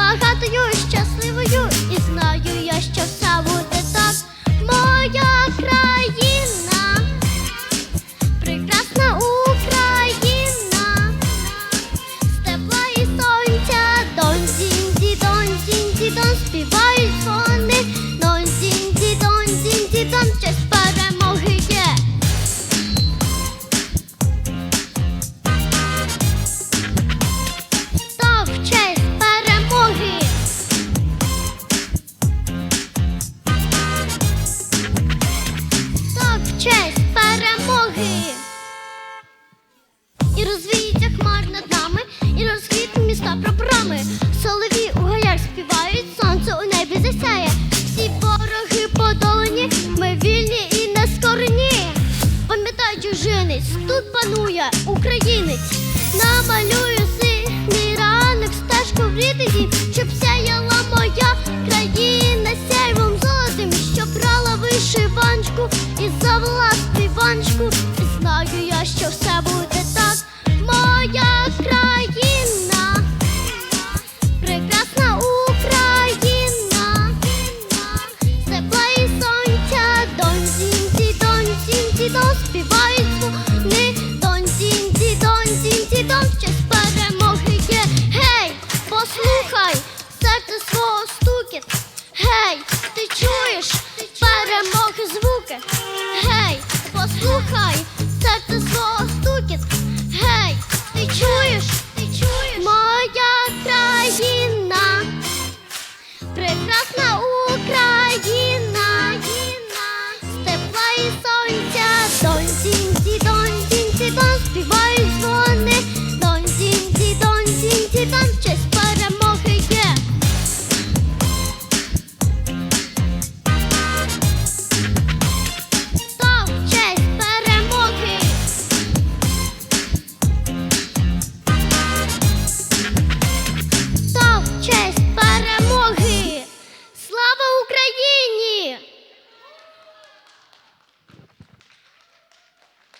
パーカート用意 розвіється хмар над нами і розквітне міста програми. Солові у гаях співають, сонце у небі засяє. Всі пороги подолені, ми вільні і нескорені. Пам'ятай, чужинець, тут панує українець, намалює.